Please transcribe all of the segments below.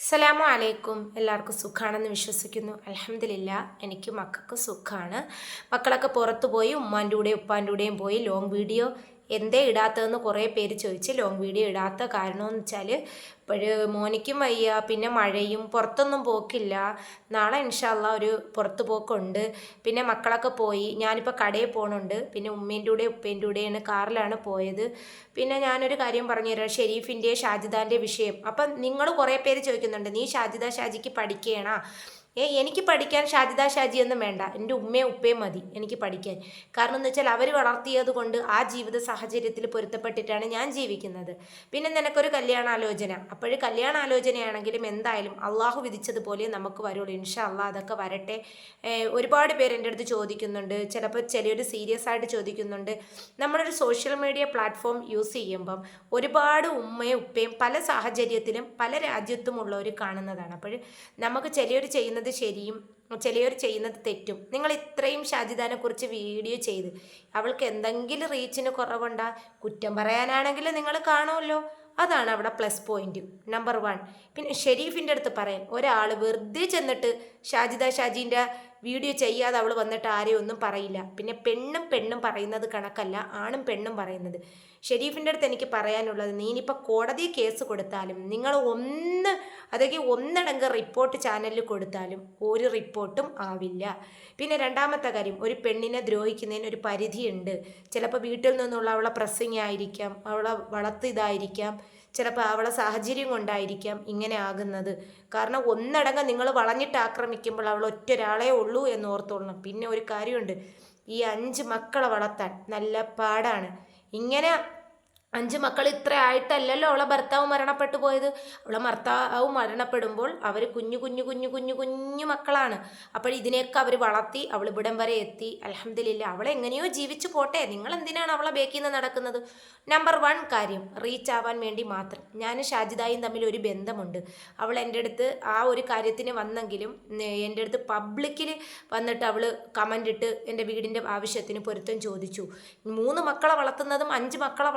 അസ്സലാമു അലൈക്കും. എല്ലാവർക്കും സുഖാണെന്ന് വിശ്വസിക്കുന്നു. അലഹമില്ല എനിക്ക് മക്കൾക്ക് സുഖമാണ് മക്കളൊക്കെ പുറത്തു പോയി ഉമ്മാന്റെ കൂടെയും ഉപ്പാന്റെ കൂടെയും പോയി ലോങ് വീഡിയോ എന്തേ ഇടാത്തതെന്ന് കുറേ പേര് ചോദിച്ച് ലോങ് വീഡിയോ ഇടാത്ത കാരണമെന്ന് വെച്ചാൽ ഇപ്പോഴ് മോനിക്കും വയ്യ പിന്നെ മഴയും പുറത്തൊന്നും പോക്കില്ല. നാളെ ഇൻഷാല്ല ഒരു പുറത്ത് പോക്കുണ്ട്. പിന്നെ മക്കളൊക്കെ പോയി. ഞാനിപ്പോൾ കടയിൽ പോകണുണ്ട് പിന്നെ ഉമ്മേന്റെ കൂടെ ഉപ്പേന്റെ കൂടെയാണ് കാറിലാണ് പോയത്. പിന്നെ ഞാനൊരു കാര്യം പറഞ്ഞു പറഞ്ഞുതരാം ഷെരീഫിന്റെ ഷാജിദാന്റെ വിഷയം. അപ്പം നിങ്ങൾ കുറേ പേര് ചോദിക്കുന്നുണ്ട്. നീ ഷാജിദ ഷാജിക്ക് പഠിക്കണ? ഏ എനിക്ക് പഠിക്കാൻ ഷാജിദ ഷാജിയൊന്നും വേണ്ട. എന്റെ ഉമ്മയും ഉപ്പയും മതി എനിക്ക് പഠിക്കാൻ. കാരണം എന്ന് വെച്ചാൽ അവർ വളർത്തിയത് കൊണ്ട് ആ ജീവിത സാഹചര്യത്തിൽ പൊരുത്തപ്പെട്ടിട്ടാണ് ഞാൻ ജീവിക്കുന്നത്. പിന്നെ നിനക്കൊരു കല്യാണാലോചന. അപ്പോഴ് കല്യാണാലോചനയാണെങ്കിലും എന്തായാലും അള്ളാഹു വിധിച്ചതുപോലെ നമുക്ക് വരുള്ളൂ. ഇൻഷാ അള്ളാഹ് അതൊക്കെ വരട്ടെ. ഒരുപാട് പേര് എന്റെ അടുത്ത് ചോദിക്കുന്നുണ്ട്. ചിലപ്പോൾ ചിലർ സീരിയസ് ആയിട്ട് ചോദിക്കുന്നുണ്ട്. നമ്മളൊരു സോഷ്യൽ മീഡിയ പ്ലാറ്റ്ഫോം യൂസ് ചെയ്യുമ്പം ഒരുപാട് ഉമ്മയും ഉപ്പയും പല സാഹചര്യത്തിലും പല രാജ്യത്തുമുള്ളവർ കാണുന്നതാണ്. അപ്പോൾ നമുക്ക് ചിലർ ചെയ്യുന്നത് ശരിയും ചിലവർ ചെയ്യുന്നത് തെറ്റും. നിങ്ങൾ ഇത്രയും ഷാജിദാനെ കുറിച്ച് വീഡിയോ ചെയ്ത് അവൾക്ക് എന്തെങ്കിലും റീച്ചിന് കുറവുണ്ടാ കുറ്റം പറയാനാണെങ്കിൽ നിങ്ങൾ കാണുമല്ലോ. അതാണ് അവിടെ പ്ലസ് പോയിന്റ്. Number one. പിന്നെ ഷെരീഫിന്റെ അടുത്ത് പറയാൻ ഒരാൾ വെറുതെ ചെന്നിട്ട് ഷാജിദ ഷാജീന്റെ വീഡിയോ ചെയ്യാതെ അവൾ വന്നിട്ട് ആരെയും ഒന്നും പറയില്ല. പിന്നെ പെണ്ണും പെണ്ണും പറയുന്നത് കണക്കല്ല ആണും പെണ്ണും പറയുന്നത്. ഷെരീഫിന്റെ അടുത്ത് എനിക്ക് പറയാനുള്ളത് നീ ഇനിയിപ്പോൾ കോടതി കേസ് കൊടുത്താലും നിങ്ങൾ ഒന്ന് അതൊക്കെ ഒന്നടങ്ക് റിപ്പോർട്ട് ചാനലിൽ കൊടുത്താലും ഒരു റിപ്പോർട്ടും ആവില്ല. പിന്നെ രണ്ടാമത്തെ കാര്യം ഒരു പെണ്ണിനെ ദ്രോഹിക്കുന്നതിന് ഒരു പരിധിയുണ്ട്. ചിലപ്പോൾ വീട്ടിൽ നിന്നുള്ള അവളെ പ്രസ്സിങ് ആയിരിക്കാം അവളെ വളർത്ത് ഇതായിരിക്കാം ചിലപ്പോൾ അവളെ സാഹചര്യം കൊണ്ടായിരിക്കാം ഇങ്ങനെ ആകുന്നത്. കാരണം ഒന്നടങ്കം നിങ്ങൾ വളഞ്ഞിട്ട് ആക്രമിക്കുമ്പോൾ അവൾ ഒറ്റ ഒരാളേ ഉള്ളൂ എന്ന് ഓർത്തോളണം പിന്നെ ഒരു കാര്യമുണ്ട് ഈ അഞ്ച് മക്കളെ വളർത്താൻ നല്ല പാടാണ്. ഇങ്ങനെ അഞ്ച് മക്കൾ ഇത്ര ആയിട്ടല്ലല്ലോ അവളെ ഭർത്താവ് മരണപ്പെട്ടു പോയത്. അവളെ ഭർത്താവ് മരണപ്പെടുമ്പോൾ അവർ കുഞ്ഞു കുഞ്ഞു കുഞ്ഞു കുഞ്ഞു കുഞ്ഞു മക്കളാണ്. അപ്പോൾ ഇതിനെയൊക്കെ അവർ വളർത്തി അവൾ ഇവിടം വരെ എത്തി. അലഹമില്ല അവളെ എങ്ങനെയോ ജീവിച്ചു പോട്ടെ. നിങ്ങൾ എന്തിനാണ് അവളെ ബേക്കിൽ നിന്ന് നടക്കുന്നത്? നമ്പർ വൺ കാര്യം റീച്ച് ആവാൻ വേണ്ടി മാത്രം. ഞാൻ ഷാജിദായും തമ്മിൽ ഒരു ബന്ധമുണ്ട്. അവൾ എന്റെ അടുത്ത് ആ ഒരു കാര്യത്തിന് വന്നെങ്കിലും എന്റെ അടുത്ത് പബ്ലിക്കിൽ വന്നിട്ട് അവൾ കമന്റ് ഇട്ട് എന്റെ വീടിന്റെ ആവശ്യത്തിന് പൊരുത്തം ചോദിച്ചു. മൂന്ന് മക്കളെ വളർത്തുന്നതും അഞ്ച് മക്കളെ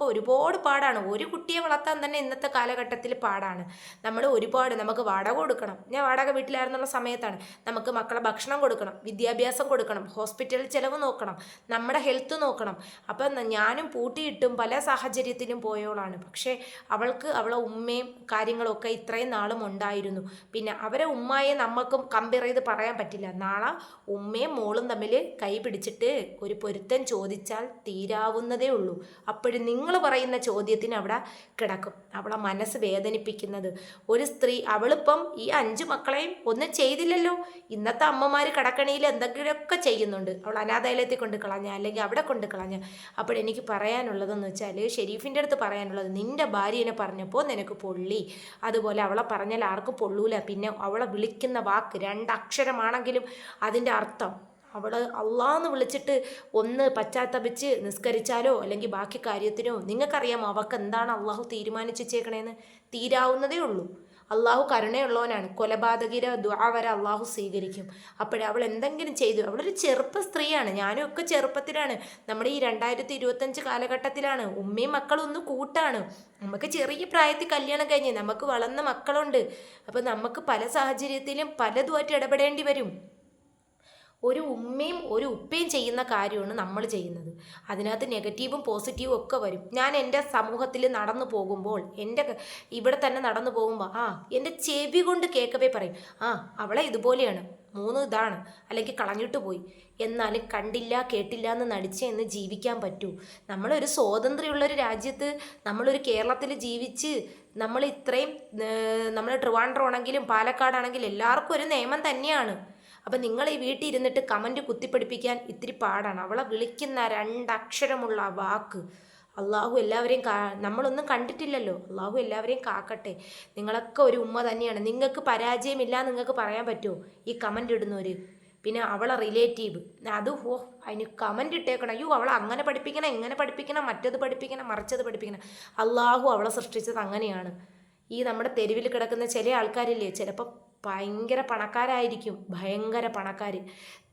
വളർത്തുന്നതൊക്കെ ഒരുപാട് പാടാണ്. ഒരു കുട്ടിയെ വളർത്താൻ തന്നെ ഇന്നത്തെ കാലഘട്ടത്തിൽ പാടാണ്. നമ്മൾ ഒരുപാട് നമുക്ക് വാടക കൊടുക്കണം. ഞാൻ വാടക വീട്ടിലായിരുന്നുള്ള സമയത്താണ് നമുക്ക് മക്കളെ ഭക്ഷണം കൊടുക്കണം വിദ്യാഭ്യാസം കൊടുക്കണം ഹോസ്പിറ്റൽ ചിലവ് നോക്കണം നമ്മുടെ ഹെൽത്ത് നോക്കണം. അപ്പം ഞാനും പൂട്ടിയിട്ടും പല സാഹചര്യത്തിലും പോയോളാണ്. പക്ഷേ അവൾക്ക് അവളെ ഉമ്മയും കാര്യങ്ങളൊക്കെ ഇത്രയും നാളും ഉണ്ടായിരുന്നു. പിന്നെ അവരെ ഉമ്മയെ നമുക്കും കമ്പയർ ചെയ്ത് പറയാൻ പറ്റില്ല. നാളെ ഉമ്മയും മോളും തമ്മിൽ കൈ പിടിച്ചിട്ട് ഒരു പൊരുത്തം ചോദിച്ചാൽ തീരാവുന്നതേ ഉള്ളൂ. അപ്പോഴും നിങ്ങൾ പറയുന്ന ചോദ്യത്തിന് അവിടെ കിടക്കും. അവളെ മനസ്സ് വേദനിപ്പിക്കുന്നത്. ഒരു സ്ത്രീ അവളിപ്പം ഈ അഞ്ച് മക്കളെയും ഒന്നും ചെയ്തില്ലല്ലോ. ഇന്നത്തെ അമ്മമാർ കടക്കണിയിൽ എന്തെങ്കിലുമൊക്കെ ചെയ്യുന്നുണ്ട്. അവൾ അനാഥാലയത്തിൽ കൊണ്ട് കളഞ്ഞ അല്ലെങ്കിൽ അവിടെ കൊണ്ട് കളഞ്ഞ. അപ്പോൾ എനിക്ക് പറയാനുള്ളതെന്ന് വെച്ചാൽ ഷെരീഫിന്റെ അടുത്ത് പറയാനുള്ളത് നിന്റെ ഭാര്യനെ പറഞ്ഞപ്പോൾ നിനക്ക് പൊള്ളി. അതുപോലെ അവളെ പറഞ്ഞാൽ ആർക്കും പൊള്ളൂല. പിന്നെ അവളെ വിളിക്കുന്ന വാക്ക് രണ്ടക്ഷരമാണെങ്കിലും അതിന്റെ അർത്ഥം അവൾ അള്ളാന്ന് വിളിച്ചിട്ട് ഒന്ന് പശ്ചാത്തപിച്ച് നിസ്കരിച്ചാലോ? അല്ലെങ്കിൽ ബാക്കി കാര്യത്തിനോ? നിങ്ങൾക്കറിയാമോ അവൾക്ക് എന്താണ് അള്ളാഹു തീരുമാനിച്ചേക്കണേന്ന് തീരാവുന്നതേ ഉള്ളൂ. അള്ളാഹു കരുണയുള്ളവനാണ്. കൊലപാതകിര ദ്വാ വരെ അള്ളാഹു സ്വീകരിക്കും. അപ്പോഴേ അവൾ എന്തെങ്കിലും ചെയ്തു. അവളൊരു ചെറുപ്പ സ്ത്രീയാണ്. ഞാനും ഒക്കെ ചെറുപ്പത്തിലാണ്. നമ്മുടെ ഈ രണ്ടായിരത്തി ഇരുപത്തഞ്ച് കാലഘട്ടത്തിലാണ്. ഉമ്മയും മക്കളും ഒന്ന് കൂട്ടാണ്. നമുക്ക് ചെറിയ പ്രായത്തിൽ കല്യാണം കഴിഞ്ഞ് നമുക്ക് വളർന്ന മക്കളുണ്ട്. അപ്പോൾ നമുക്ക് പല സാഹചര്യത്തിലും പലതുമായിട്ട് ഇടപെടേണ്ടി വരും. ഒരു ഉമ്മയും ഒരു ഉപ്പയും ചെയ്യുന്ന കാര്യമാണ് നമ്മൾ ചെയ്യുന്നത്. അതിനകത്ത് നെഗറ്റീവും പോസിറ്റീവും ഒക്കെ വരും. ഞാൻ എന്റെ സമൂഹത്തിൽ നടന്നു പോകുമ്പോൾ എന്റെ ഇവിടെ തന്നെ നടന്നു പോകുമ്പോൾ ആ എന്റെ ചെവി കൊണ്ട് കേൾക്കവേ പറയും ആ അവളെ ഇതുപോലെയാണ് മൂന്ന് ഇതാണ് അല്ലെങ്കിൽ കളഞ്ഞിട്ട് പോയി. എന്നാൽ കണ്ടില്ല കേട്ടില്ല എന്ന് നടിച്ച് എന്ന് ജീവിക്കാൻ പറ്റൂ. നമ്മളൊരു സ്വാതന്ത്ര്യമുള്ളൊരു രാജ്യത്ത് നമ്മളൊരു കേരളത്തിൽ ജീവിച്ച് നമ്മൾ ഇത്രയും നമ്മൾ ട്രിവാൻഡ്രം ആണെങ്കിലും പാലക്കാടാണെങ്കിലും എല്ലാവർക്കും ഒരു നിയമം തന്നെയാണ്. അപ്പം നിങ്ങൾ ഈ വീട്ടിൽ ഇരുന്നിട്ട് കമന്റ് കുത്തിപ്പിടിപ്പിക്കാൻ ഇത്തിരി പാടാണ്. അവളെ വിളിക്കുന്ന രണ്ടക്ഷരമുള്ള വാക്ക് അള്ളാഹു എല്ലാവരെയും കാ നമ്മളൊന്നും കണ്ടിട്ടില്ലല്ലോ. അള്ളാഹു എല്ലാവരെയും കാക്കട്ടെ. നിങ്ങളൊക്കെ ഒരു ഉമ്മ തന്നെയാണ്. നിങ്ങൾക്ക് പരാജയമില്ല നിങ്ങൾക്ക് പറയാൻ പറ്റുമോ? ഈ കമന്റ് ഇടുന്നവർ പിന്നെ അവളെ റിലേറ്റീവ് അത് ഹോ അതിന് കമന്റ് ഇട്ടേക്കണം. അയ്യോ അവളെ അങ്ങനെ പഠിപ്പിക്കണം എങ്ങനെ പഠിപ്പിക്കണം മറ്റത് പഠിപ്പിക്കണം മറിച്ചത് പഠിപ്പിക്കണം. അള്ളാഹു അവളെ സൃഷ്ടിച്ചത് അങ്ങനെയാണ്. ഈ നമ്മുടെ തെരുവിൽ കിടക്കുന്ന ചില ആൾക്കാരില്ലേ ചിലപ്പോൾ ഭയങ്കര പണക്കാരായിരിക്കും. ഭയങ്കര പണക്കാർ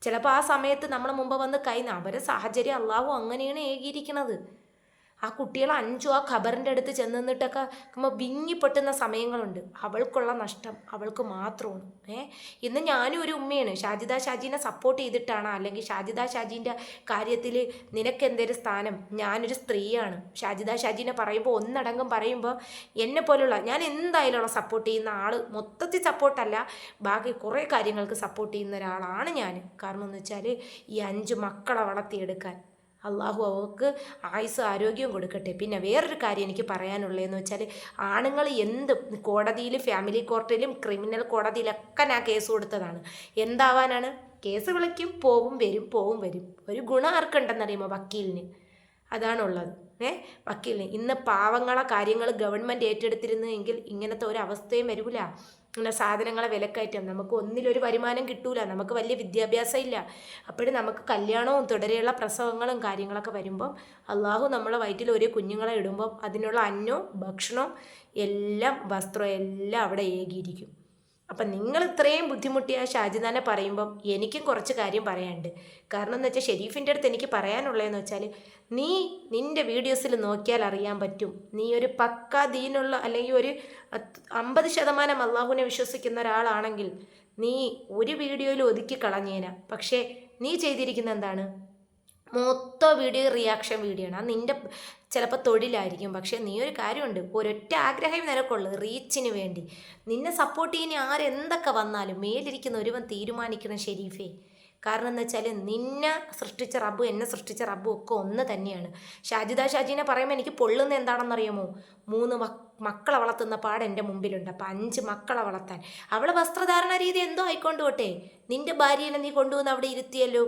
ചിലപ്പോൾ ആ സമയത്ത് നമ്മൾ മുമ്പ് വന്ന് കൈ അവരെ സാഹചര്യം അള്ളാഹു അങ്ങനെയാണ് ഏകിയിരിക്കണത്. ആ കുട്ടികൾ അഞ്ചു ആ ഖബറിന്റെ അടുത്ത് ചെന്ന് നിന്നിട്ടൊക്കെ നമ്മൾ വിങ്ങിപ്പെട്ടുന്ന സമയങ്ങളുണ്ട്. അവൾക്കുള്ള നഷ്ടം അവൾക്ക് മാത്രമാണ്. ഏ? ഇന്ന് ഞാനും ഒരു ഉമ്മയാണ്. ഷാജിദ ഷാജീനെ സപ്പോർട്ട് ചെയ്തിട്ടാണ്. അല്ലെങ്കിൽ ഷാജിദ ഷാജീന്റെ കാര്യത്തിൽ നിനക്ക് എന്തൊരു സ്ഥാനം? ഞാനൊരു സ്ത്രീയാണ്. ഷാജിദ ഷാജീനെ പറയുമ്പോൾ ഒന്നടങ്കം പറയുമ്പോൾ എന്നെ പോലുള്ള ഞാൻ എന്തായാലും സപ്പോർട്ട് ചെയ്യുന്ന ആൾ മൊത്തത്തിൽ സപ്പോർട്ടല്ല ബാക്കി കുറേ കാര്യങ്ങൾക്ക് സപ്പോർട്ട് ചെയ്യുന്ന ഒരാളാണ് ഞാൻ കാരണം എന്ന് വെച്ചാൽ ഈ അഞ്ച് മക്കളെ വളർത്തിയെടുക്കാൻ. അള്ളാഹു അവർക്ക് ആയുസ് ആരോഗ്യവും കൊടുക്കട്ടെ. പിന്നെ വേറൊരു കാര്യം എനിക്ക് പറയാനുള്ളതെന്ന് വെച്ചാൽ ആണുങ്ങൾ എന്ത് കോടതിയിൽ ഫാമിലി കോർട്ടിലും ക്രിമിനൽ കോടതിയിലൊക്കെ ഞാൻ കേസ് കൊടുത്തതാണ്. എന്താവാനാണ്? കേസ് വിളിക്കും പോവും വരും പോവും വരും. ഒരു ഗുണം ആർക്കുണ്ടെന്നറിയുമോ വക്കീലിന്? അതാണുള്ളത്. ഏ? വക്കീലിന്. ഇന്ന് പാവങ്ങളെ കാര്യങ്ങൾ ഗവൺമെന്റ് ഏറ്റെടുത്തിരുന്നെങ്കിൽ ഇങ്ങനത്തെ ഒരു അവസ്ഥയും സാധനങ്ങളെ വിലക്കയറ്റം. നമുക്ക് ഒന്നിലൊരു വരുമാനം കിട്ടൂല. നമുക്ക് വലിയ വിദ്യാഭ്യാസം ഇല്ല. അപ്പോഴും നമുക്ക് കല്യാണവും തുടരെയുള്ള പ്രസവങ്ങളും കാര്യങ്ങളൊക്കെ വരുമ്പം അള്ളാഹു നമ്മളെ വയറ്റിൽ ഒരു കുഞ്ഞുങ്ങളെ ഇടുമ്പം അതിനുള്ള അന്നവും ഭക്ഷണവും എല്ലാം വസ്ത്രവും എല്ലാം അവിടെ ഏകിയിരിക്കും. അപ്പം നിങ്ങൾ ഇത്രയും ബുദ്ധിമുട്ടിയ ഷാജിദാനെ പറയുമ്പം എനിക്കും കുറച്ച് കാര്യം പറയാനുണ്ട്. കാരണം എന്ന് വെച്ചാൽ ഷെരീഫിന്റെ അടുത്ത് എനിക്ക് പറയാനുള്ളതെന്ന് വെച്ചാൽ നീ നിന്റെ വീഡിയോസിൽ നോക്കിയാൽ അറിയാൻ പറ്റും. നീ ഒരു പക്ക ദീനുള്ള അല്ലെങ്കിൽ ഒരു അമ്പത് ശതമാനം അള്ളാഹുവിനെ വിശ്വസിക്കുന്ന ഒരാളാണെങ്കിൽ നീ ഒരു വീഡിയോയിൽ ഒതുക്കി കളഞ്ഞേന. പക്ഷേ നീ ചെയ്തിരിക്കുന്ന എന്താണ്? മൊത്തം വീഡിയോ റിയാക്ഷൻ വീഡിയോ ആണ്. നിന്റെ ചിലപ്പോൾ തൊഴിലായിരിക്കും. പക്ഷേ നീ ഒരു കാര്യമുണ്ട്. ഒരൊറ്റ ആഗ്രഹം നിനക്കുള്ളൂ റീച്ചിന് വേണ്ടി. നിന്നെ സപ്പോർട്ട് ചെയ്യുന്ന ആരെന്തൊക്കെ വന്നാലും മേലിരിക്കുന്ന ഒരുവൻ തീരുമാനിക്കണം ഷെരീഫേ കാരണം എന്ന് വെച്ചാൽ നിന്നെ സൃഷ്ടിച്ച റബ്ബും എന്നെ സൃഷ്ടിച്ച റബ്ബും ഒക്കെ ഒന്ന് തന്നെയാണ്. ഷാജിദ ഷാജീനെ പറയുമ്പോൾ എനിക്ക് പൊള്ളുന്ന എന്താണെന്നറിയാമോ? മൂന്ന് മക്കളെ വളർത്തുന്ന പാട് എന്റെ മുമ്പിലുണ്ട്. അപ്പം അഞ്ച് മക്കളെ വളർത്താൻ. അവളെ വസ്ത്രധാരണ രീതി എന്തോ ആയിക്കൊണ്ട് പോട്ടെ. നിന്റെ ഭാര്യനെ നീ കൊണ്ടുവന്ന് അവിടെ ഇരുത്തിയല്ലോ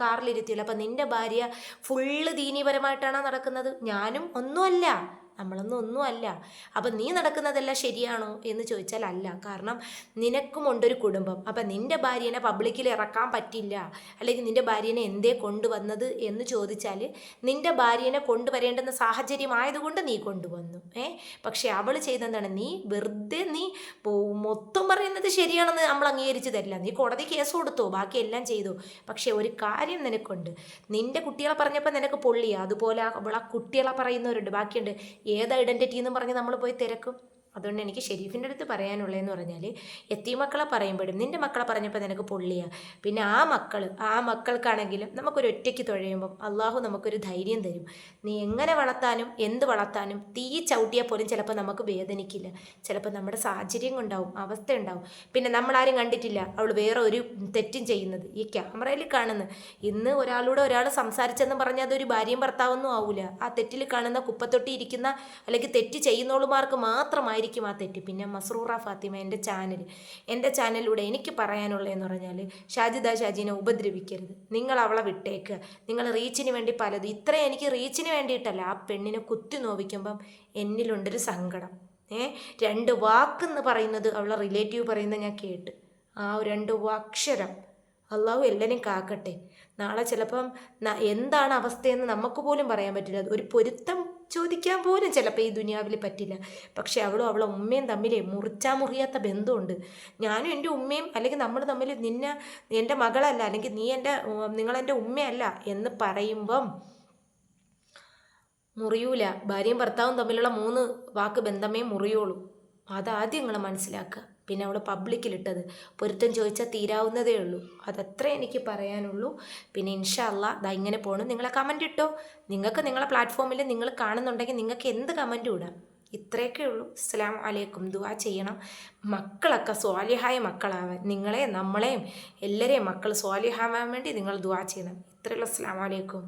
കാറിലിരുത്തിയല്ലോ. അപ്പം നിന്റെ ഭാര്യ ഫുള്ള് ദീനീപരമായിട്ടാണ് നടക്കുന്നത്? ഞാനും ഒന്നുമല്ല. നമ്മളൊന്നും ഒന്നുമല്ല. അപ്പം നീ നടക്കുന്നതെല്ലാം ശരിയാണോ എന്ന് ചോദിച്ചാൽ അല്ല. കാരണം നിനക്കുമുണ്ടൊരു കുടുംബം. അപ്പം നിന്റെ ഭാര്യനെ പബ്ലിക്കിൽ ഇറക്കാൻ പറ്റില്ല. അല്ലെങ്കിൽ നിന്റെ ഭാര്യനെ എന്തേ കൊണ്ടുവന്നത് എന്ന് ചോദിച്ചാൽ നിന്റെ ഭാര്യനെ കൊണ്ടുവരേണ്ടുന്ന സാഹചര്യമായതുകൊണ്ട് നീ കൊണ്ടുവന്നു. ഏ? പക്ഷേ അവൾ ചെയ്തെന്താണ്? നീ വെറുതെ നീ മൊത്തം പറയുന്നത് ശരിയാണെന്ന് നമ്മൾ അംഗീകരിച്ചു തരില്ല. നീ കോടതി കേസ് കൊടുത്തു? ബാക്കി എല്ലാം ചെയ്തു? പക്ഷേ ഒരു കാര്യം നിനക്കുണ്ട്. നിന്റെ കുട്ടികളെ പറഞ്ഞപ്പോൾ നിനക്ക് പൊള്ളിയ. അതുപോലെ അവളെ കുട്ടികളെ പറയുന്നവരുണ്ട്. ബാക്കിയുണ്ട്. ഏത് ഐഡന്റിറ്റി എന്ന് പറഞ്ഞ് നമ്മൾ പോയി തിരക്കും? അതുകൊണ്ട് എനിക്ക് ഷെരീഫിന്റെ അടുത്ത് പറയാനുള്ളതെന്ന് പറഞ്ഞാൽ എത്തി മക്കളെ പറയുമ്പോഴും നിന്റെ മക്കളെ പറഞ്ഞപ്പോൾ നിനക്ക് പൊള്ളിയാ. പിന്നെ ആ മക്കൾ ആ മക്കൾക്കാണെങ്കിലും നമുക്കൊരു ഒറ്റയ്ക്ക് തുഴയുമ്പം അള്ളാഹു നമുക്കൊരു ധൈര്യം തരും. നീ എങ്ങനെ വളർത്താനും എന്ത് വളർത്താനും തീ ചവിട്ടിയാൽ പോലും ചിലപ്പോൾ നമുക്ക് വേദനിക്കില്ല. ചിലപ്പോൾ നമ്മുടെ സാഹചര്യം ഉണ്ടാവും അവസ്ഥ ഉണ്ടാവും. പിന്നെ നമ്മളാരും കണ്ടിട്ടില്ല അവൾ വേറെ ഒരു തെറ്റും ചെയ്യുന്നത്. ഈ ക്യാമറയിൽ കാണുന്ന ഇന്ന് ഒരാളോട് ഒരാൾ സംസാരിച്ചെന്ന് പറഞ്ഞാൽ അതൊരു ഭാര്യയും ഭർത്താവൊന്നും ആവില്ല ആ തെറ്റിൽ കാണുന്ന കുപ്പത്തൊട്ടി ഇരിക്കുന്ന അല്ലെങ്കിൽ തെറ്റ് ചെയ്യുന്നവളുമാർക്ക് മാത്രമായി ആയിരിക്കും ആ തെറ്റ്. പിന്നെ മസ്രൂറ ഫാത്തിമ എന്റെ ചാനൽ. എന്റെ ചാനലിലൂടെ എനിക്ക് പറയാനുള്ളതെന്ന് പറഞ്ഞാൽ ഷാജിദ ഷാജിനെ ഉപദ്രവിക്കരുത്. നിങ്ങൾ അവളെ വിട്ടേക്കുക നിങ്ങൾ റീച്ചിന് വേണ്ടി പലതും. ഇത്ര എനിക്ക് റീച്ചിന് വേണ്ടിയിട്ടല്ല. ആ പെണ്ണിനെ കുത്തി നോവിക്കുമ്പം എന്നിലുണ്ടൊരു സങ്കടം. ഏ? രണ്ട് വാക്കെന്ന് പറയുന്നത് അവളെ റിലേറ്റീവ് പറയുന്നത് ഞാൻ കേട്ട്. ആ രണ്ട് അക്ഷരം അള്ളാഹു എല്ലാവരും കാക്കട്ടെ. നാളെ ചിലപ്പം എന്താണ് അവസ്ഥയെന്ന് നമുക്ക് പോലും പറയാൻ പറ്റില്ല. ഒരു പൊരുത്തം ചോദിക്കാൻ പോലും ചിലപ്പോൾ ഈ ദുനിയാവിൽ പറ്റില്ല. പക്ഷെ അവളും അവളെ ഉമ്മയും തമ്മിൽ മുറിച്ചാ മുറിയാത്ത ബന്ധമുണ്ട്. ഞാനും എന്റെ ഉമ്മയും അല്ലെങ്കിൽ നമ്മൾ തമ്മിൽ നിന്നെ എന്റെ മകളല്ല അല്ലെങ്കിൽ നീ എന്റെ നിങ്ങളെന്റെ ഉമ്മയല്ല എന്ന് പറയുമ്പം മുറിയൂല. ഭാര്യയും ഭർത്താവും തമ്മിലുള്ള മൂന്ന് വാക്ക് ബന്ധമേ മുറിയുള്ളൂ. അതാദ്യം നിങ്ങൾ മനസ്സിലാക്കുക. പിന്നെ അവൾ പബ്ലിക്കിലിട്ടത് പൊരുത്തം ചോദിച്ചാൽ തീരാവുന്നതേ ഉള്ളൂ. അതത്ര എനിക്ക് പറയാനുള്ളൂ. പിന്നെ ഇൻഷല്ല ദാ ഇങ്ങനെ പോകണം നിങ്ങളെ കമന്റ് ഇട്ടോ? നിങ്ങൾക്ക് നിങ്ങളെ പ്ലാറ്റ്ഫോമിൽ നിങ്ങൾ കാണുന്നുണ്ടെങ്കിൽ നിങ്ങൾക്ക് എന്ത് കമന്റ് ഇടാം. ഇത്രയൊക്കെ ഉള്ളൂ. അസ്സാം അലൈക്കും. ദുവാ ചെയ്യണം. മക്കളൊക്കെ സ്വാലിഹായ മക്കളാവാൻ നിങ്ങളെ നമ്മളെയും എല്ലാവരെയും മക്കൾ സ്വാലിഹാവാൻ വേണ്ടി നിങ്ങൾ ദുവാ ചെയ്യണം. ഇത്രയുള്ള അസ്സാം വലൈക്കും